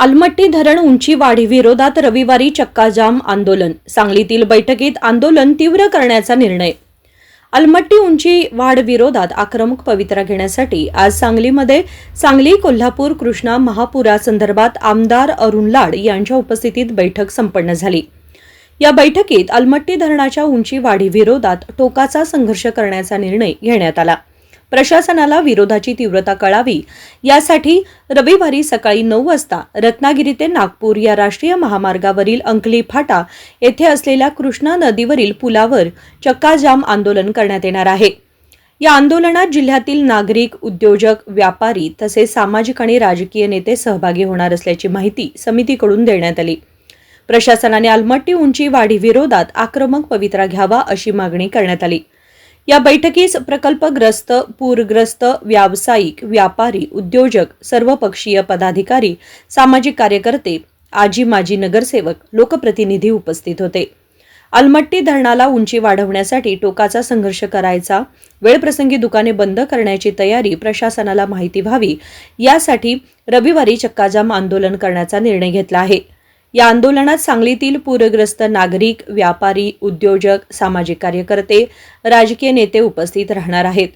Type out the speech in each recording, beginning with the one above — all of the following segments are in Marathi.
अलमट्टी धरण उंची वाढीविरोधात रविवारी चक्काजाम आंदोलन. सांगलीतील बैठकीत आंदोलन तीव्र करण्याचा निर्णय. अलमट्टी उंची वाढ विरोधात आक्रमक पवित्रा घेण्यासाठी आज सांगलीमध्ये सांगली कोल्हापूर कृष्णा महापुरासंदर्भात आमदार अरुण लाड यांच्या उपस्थितीत बैठक संपन्न झाली. या बैठकीत अलमट्टी धरणाच्या उंची वाढीविरोधात टोकाचा संघर्ष करण्याचा निर्णय घेण्यात आला. प्रशासनाला विरोधाची तीव्रता कळावी. यासाठी रविवारी सकाळी नऊ वाजता रत्नागिरी ते नागपूर या राष्ट्रीय महामार्गावरील अंकली फाटा येथे असलेल्या कृष्णा नदीवरील पुलावर चक्काजाम आंदोलन करण्यात येणार आहे. या आंदोलनात जिल्ह्यातील नागरिक उद्योजक व्यापारी तसेच सामाजिक आणि राजकीय नेते सहभागी होणार असल्याची माहिती समितीकडून देण्यात आली. प्रशासनाने अलमट्टी उंची वाढीविरोधात आक्रमक पवित्रा घ्यावा अशी मागणी करण्यात आली. या बैठकीस प्रकल्पग्रस्त पूरग्रस्त व्यावसायिक व्यापारी उद्योजक सर्वपक्षीय पदाधिकारी सामाजिक कार्यकर्ते आजी माजी नगरसेवक लोकप्रतिनिधी उपस्थित होते. अलमट्टी धरणाला उंची वाढवण्यासाठी टोकाचा संघर्ष करायचा वेळप्रसंगी दुकाने बंद करण्याची तयारी प्रशासनाला माहिती व्हावी यासाठी रविवारी चक्काजाम आंदोलन करण्याचा निर्णय घेतला आहे. या आंदोलनात सांगलीतील पूरग्रस्त नागरिक व्यापारी उद्योजक सामाजिक कार्यकर्ते राजकीय नेते उपस्थित राहणार आहेत.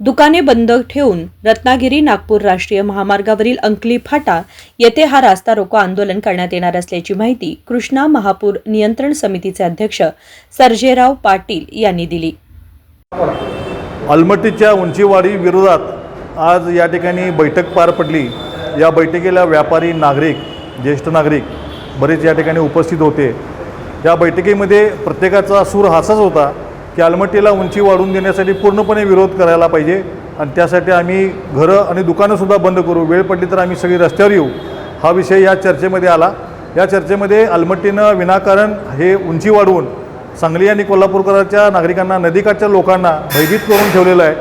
दुकाने बंद ठेवून रत्नागिरी नागपूर राष्ट्रीय महामार्गावरील अंकली फाटा येथे हा रास्ता रोको आंदोलन करण्यात येणार असल्याची माहिती कृष्णा महापूर नियंत्रण समितीचे अध्यक्ष सर्जेराव पाटील यांनी दिली. अलमटीच्या उंचीवाडी विरोधात आज या ठिकाणी बैठक पार पडली. या बैठकीला व्यापारी नागरिक ज्येष्ठ नागरिक बरेच या ठिकाणी उपस्थित होते. या बैठकीमध्ये प्रत्येकाचा सूर हासाच होता की अलमट्टीला उंची वाढवून देण्यासाठी पूर्णपणे विरोध करायला पाहिजे आणि त्यासाठी आम्ही घरं आणि दुकानंसुद्धा बंद करू. वेळ पडली तर आम्ही सगळी रस्त्यावर येऊ. हा विषय या चर्चेमध्ये आला. या चर्चेमध्ये अलमट्टीनं विनाकारण हे उंची वाढवून सांगली आणि कोल्हापूरकरांच्या नागरिकांना नदीकाठच्या लोकांना भयभीत करून ठेवलेलं आहे.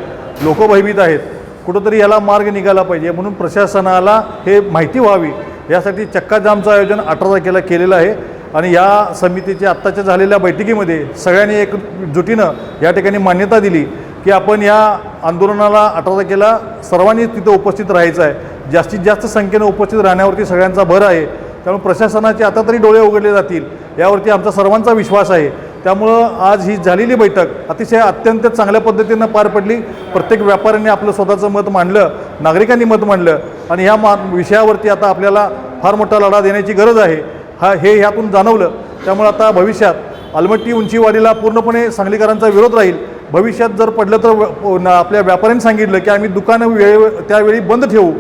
लोक भयभीत आहेत. कुठंतरी याला मार्ग निघाला पाहिजे. म्हणून प्रशासनाला हे माहिती व्हावी. यासाठी चक्काजामचं आयोजन अठरा तारखेला केलेलं आहे. आणि या समितीच्या आत्ताच्या झालेल्या बैठकीमध्ये सगळ्यांनी एकजुटीनं या ठिकाणी मान्यता दिली की आपण या आंदोलनाला अठरा तारखेला सर्वांनी तिथं उपस्थित राहायचं आहे. जास्तीत जास्त संख्येनं उपस्थित राहण्यावरती सगळ्यांचा भर आहे. त्यामुळे प्रशासनाचे आता तरी डोळे उघडले जातील. यावरती आमचा सर्वांचा विश्वास आहे. त्यामुळं आज ही झालेली बैठक अतिशय अत्यंत चांगल्या पद्धतीनं पार पडली. प्रत्येक व्यापाऱ्यांनी आपलं स्वतःचं मत मांडलं. नागरिकांनी मत मांडलं. आणि ह्या मा विषयावरती आता आपल्याला फार मोठा लढा देण्याची गरज आहे. हा हे ह्यातून जाणवलं. त्यामुळे आता भविष्यात अलमट्टी उंचीवाढीला पूर्णपणे सांगलीकरांचा विरोध राहील. भविष्यात जर पडलं तर आपल्या व्यापाऱ्यांनी सांगितलं की आम्ही दुकानं वेळ त्यावेळी बंद ठेवू.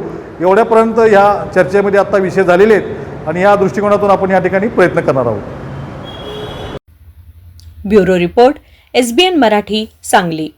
एवढ्यापर्यंत ह्या चर्चेमध्ये आता विषय झालेले आहेत. आणि या दृष्टिकोनातून आपण या ठिकाणी प्रयत्न करणार आहोत. Bureau report SBN Marathi Sangli.